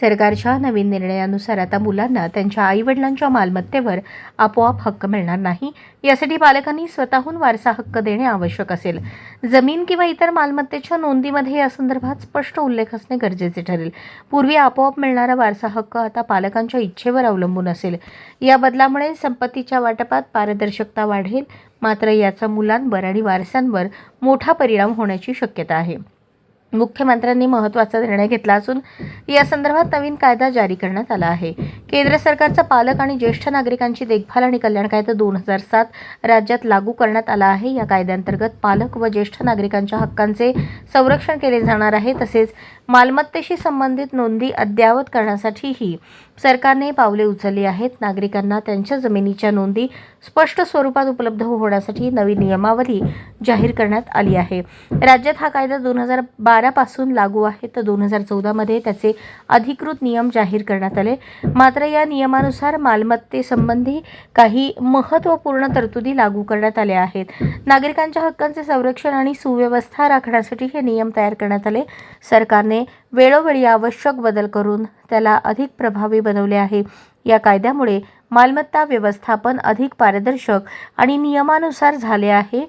सरकारच्या नवीन निर्णयानुसार आता मुलांना त्यांच्या आईवडिलांच्या मालमत्तेवर आपोआप हक्क मिळणार नाही. यासाठी पालकांनी स्वतःहून वारसा हक्क देणे आवश्यक असेल. जमीन किंवा इतर मालमत्तेच्या नोंदीमध्ये या संदर्भात स्पष्ट उल्लेख असणे गरजेचे ठरेल. पूर्वी आपोआप मिळणारा वारसा हक्क आता पालकांच्या इच्छेवर अवलंबून असेल. या बदलामुळे संपत्तीच्या वाटपात पारदर्शकता वाढेल. मात्र याचा मुलांवर आणि वारसांवर मोठा परिणाम होण्याची शक्यता आहे. मुख्यमंत्र्यांनी महत्त्वाचा निर्णय घेतला असून या संदर्भात नवीन कायदा जारी करण्यात आला आहे. केंद्र सरकारचा पालक आणि ज्येष्ठ नागरिकांची देखभाल आणि कल्याण कायदा दोन हजार सात राज्यात लागू करण्यात आला आहे. या कायद्यांतर्गत पालक व ज्येष्ठ नागरिकांच्या हक्कांचे संरक्षण केले जाणार आहे. तसेच मालमत्तेशी संबंधित नोंदी अद्ययावत करण्यासाठीही सरकारने पावले उचलली आहेत. नागरिकांना त्यांच्या जमिनीच्या नोंदी स्पष्ट स्वरूपात उपलब्ध होण्यासाठी नवी नियमावली जाहीर करण्यात आली आहे. राज्यात हा कायदा दोन हजार बारापासून लागू आहे तर दोन हजार चौदामध्ये त्याचे अधिकृत नियम जाहीर करण्यात आले. मात्र या नियमानुसार मालमत्तेसंबंधी काही महत्त्वपूर्ण तरतुदी लागू करण्यात आल्या आहेत. नागरिकांच्या हक्कांचे संरक्षण आणि सुव्यवस्था राखण्यासाठी हे नियम तयार करण्यात आले. सरकारने वेळोवेळी आवश्यक बदल करून त्याला अधिक प्रभावी बनवले आहे. या कायद्यामुळे मालमत्ता व्यवस्थापन अधिक पारदर्शक आणि नियमानुसार झाले आहे.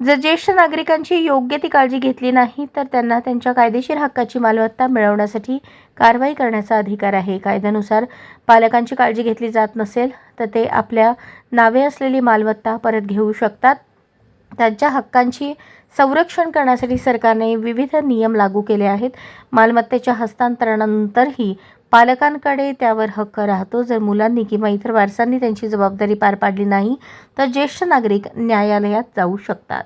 जर ज्येष्ठ नागरिकांची योग्य ती काळजी घेतली नाही तर त्यांना त्यांच्या कायदेशीर हक्काची मालमत्ता मिळवण्यासाठी कारवाई करण्याचा अधिकार आहे. कायद्यानुसार पालकांची काळजी घेतली जात नसेल तर ते आपल्या नावे असलेली मालमत्ता परत घेऊ शकतात. त्यांच्या हक्कांची संरक्षण करण्यासाठी सरकारने विविध नियम लागू केले आहेत. मालमत्तेच्या हस्तांतरणानंतरही पालकांकडे त्यावर हक्क राहतो. जर मुलांनी किंवा इतर वारसांनी त्यांची जबाबदारी पार पाडली नाही तर ज्येष्ठ नागरिक न्यायालयात जाऊ शकतात.